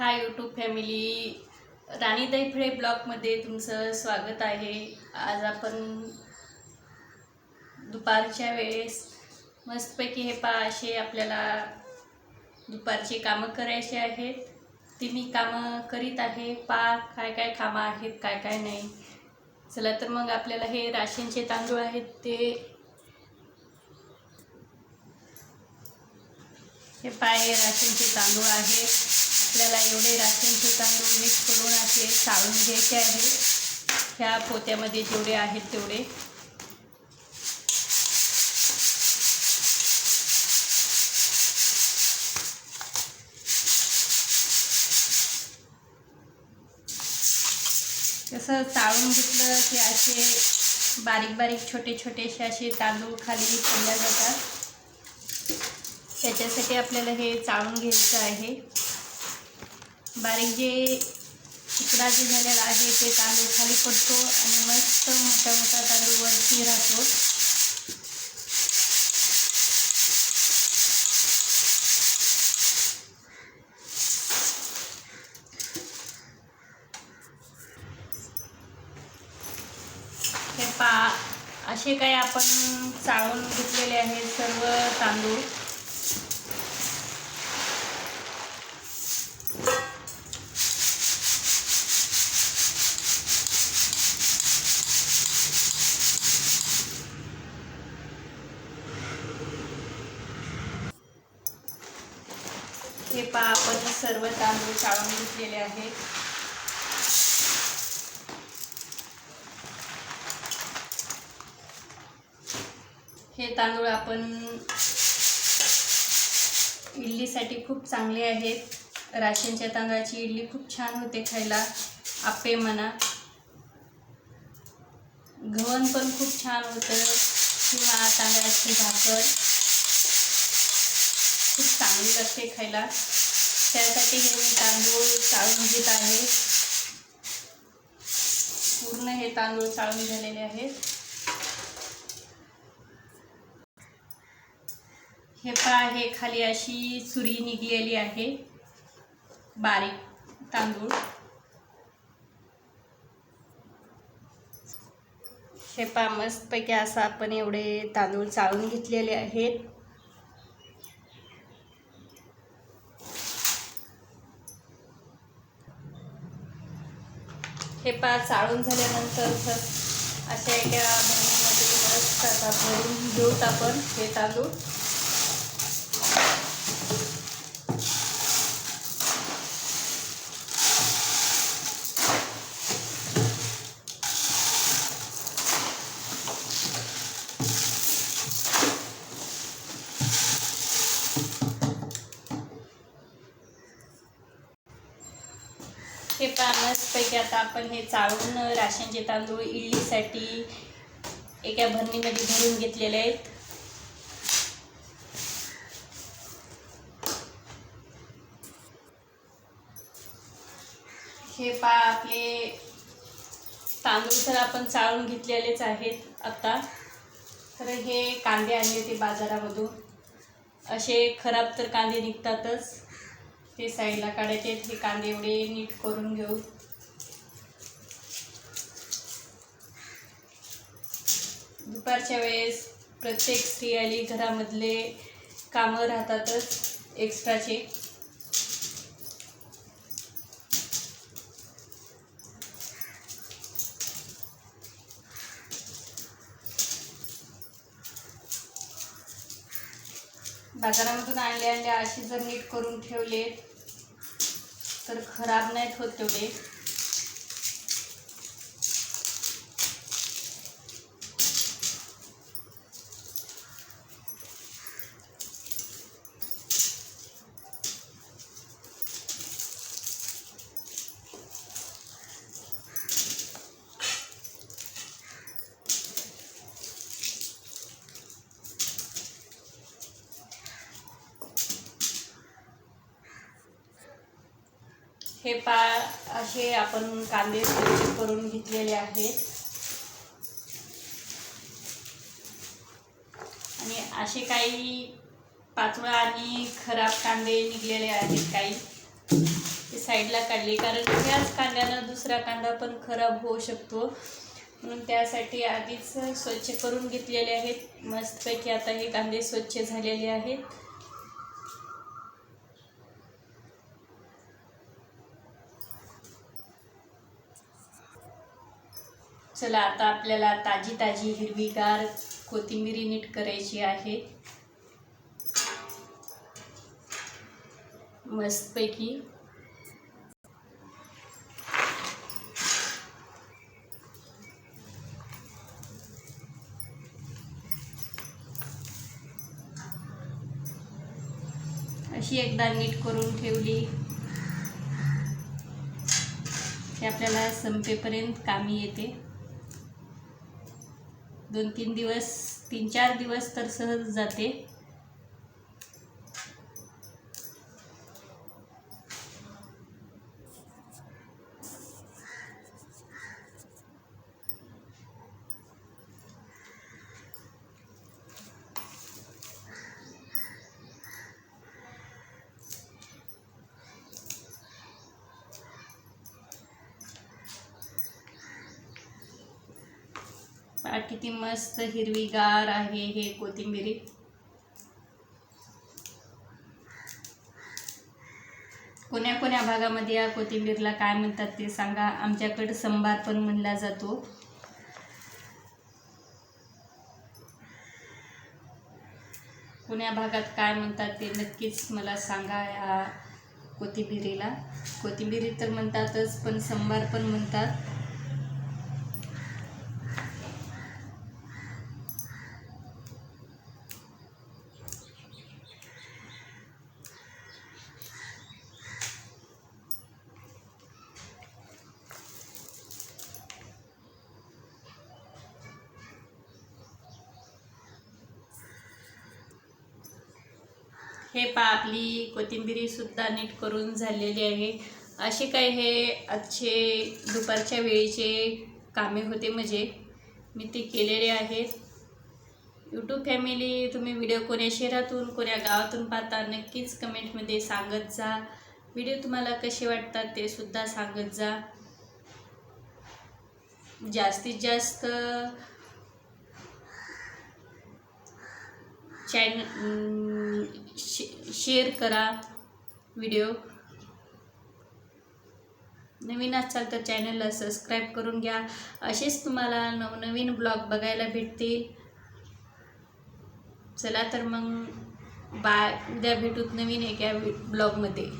Hi YouTube family राणी दैफळे ब्लॉगमध्ये तुमचं स्वागत आहे. आज आपण दुपारच्या वेळेस मस्तपैकी हे पा असे आपल्याला दुपारची कामं करायचे आहेत. ती मी कामं करीत आहे. पा काय काय कामं आहेत काय काय नाही. चला तर मग आपल्याला हे राशनचे तांदूळ आहेत ते. हे पाय राशनचे तांदूळ आहेत. आपल्याला एवढे राशनचे तांदूळ मिक्स करून असे चाळून घ्यायचे आहे. ह्या पोत्यामध्ये जेवढे आहेत तेवढे. कसं चाळून घेतलं की असे बारीक बारीक छोटे छोटेसे असे तांदूळ खाली पडल्या जातात. त्याच्यासाठी आपल्याला हे चाळून घ्यायचं आहे. बारीक जे तुकडा जे झालेला आहे ते तांदूळ खाली पडतो आणि मस्त मोठा मोठा तांदूळ वरती राहतो. हे पा असे काही आपण चाळून घेतलेले आहेत सर्व तांदूळ. हे पा आपण सर्व तांदूळ चाळून घेतलेले आहेत. हे तांदूळ आपण इडलीसाठी खूप चांगले आहेत. राशनच्या तांदळाची इडली खूप छान होते खायला. आप्पे म्हणा. घवन पण खूप छान होतं. किंवा तांदळाची भाकर. चांगली लागते खायला. त्यासाठी हे मी तांदूळ चाळून घेत आहे. पूर्ण हे तांदूळ चाळून झालेले आहेत. हे पहा हे खाली अशी चुरी निघलेली आहे. बारीक तांदूळ. हे पहा मस्तपैकी असं आपण एवढे तांदूळ चाळून घेतलेले आहेत. हे पा चाळून झाल्यानंतर अशा एका भरणीमध्ये मस्त आता भरून घेऊत आपण हे तांदूळ हे मस्तपैकी आता आपण हे चाळून राशनचे तांदूळ इडलीसाठी एका भरणीमध्ये भरून घेतलेले आहेत. हे पा आपले तांदूळ तर आपण चाळून घेतलेलेच आहेत आता. तर हे कांदे आणले ते बाजारामधून. असे खराब तर कांदे निघतातच. ते साईडला काढायचे हे कांदे एवढे नीट करून घेऊ. दुपारच्या वेळेस प्रत्येक स्त्रियाली घरामधले कामं राहतातच एक्स्ट्राचे बाजारामधून आणले आणले असे जर नीट करून ठेवले तर खराब नाहीत होत तेवढे. हे पा असे आपण कांदे स्वच्छ करून घेतलेले आहेत. आणि असे काही पाचोळा आणि खराब कांदे निघलेले आहेत काही. ती साईडला काढले कारण त्याच कांद्यानं दुसरा कांदा पण खराब होऊ शकतो. म्हणून त्यासाठी आधीच स्वच्छ करून घेतलेले आहेत. मस्तपैकी आता हे कांदे स्वच्छ झालेले आहेत. चला आता आपल्याला ताजी ताजी हिरवीगार कोथिंबिरी नीट करायची आहे. मस्तपैकी. अशी एकदा नीट करून ठेवली की आपल्याला संपेपर्यंत कामी येते. दोन तीन दिवस तीन चार दिवस तर सहज जाते. पहा किती मस्त हिरवीगार आहे हे कोथिंबिरी. कोण्या कोण्या भागामध्ये या कोथिंबीरला काय म्हणतात ते सांगा. आमच्याकडे संबार पण म्हणला जातो. कोण्या भागात काय म्हणतात ते नक्कीच मला सांगा या कोथिंबिरीला. कोथिंबिरी तर म्हणतातच पण संबार पण म्हणतात. हे पा आपली कोथिंबिरीसुद्धा नीट करून झालेली आहे. असे काय हे आजचे दुपारच्या वेळेचे कामे होते म्हणजे मी ते केलेले आहेत. यूट्यूब फॅमिली तुम्ही व्हिडिओ कोण्या शहरातून कोण्या गावातून पाहता नक्कीच कमेंटमध्ये सांगत जा. व्हिडिओ तुम्हाला कसे वाटतात ते सुद्धा सांगत जा. जास्तीत जास्त चॅन शे शेअर करा व्हिडिओ. नवीन असाल तर चॅनलला सबस्क्राईब करून घ्या. असेच तुम्हाला नवनवीन ब्लॉग बघायला भेटतील. चला तर मग बाय उद्या भेटूत नवीन एका ब्लॉगमध्ये.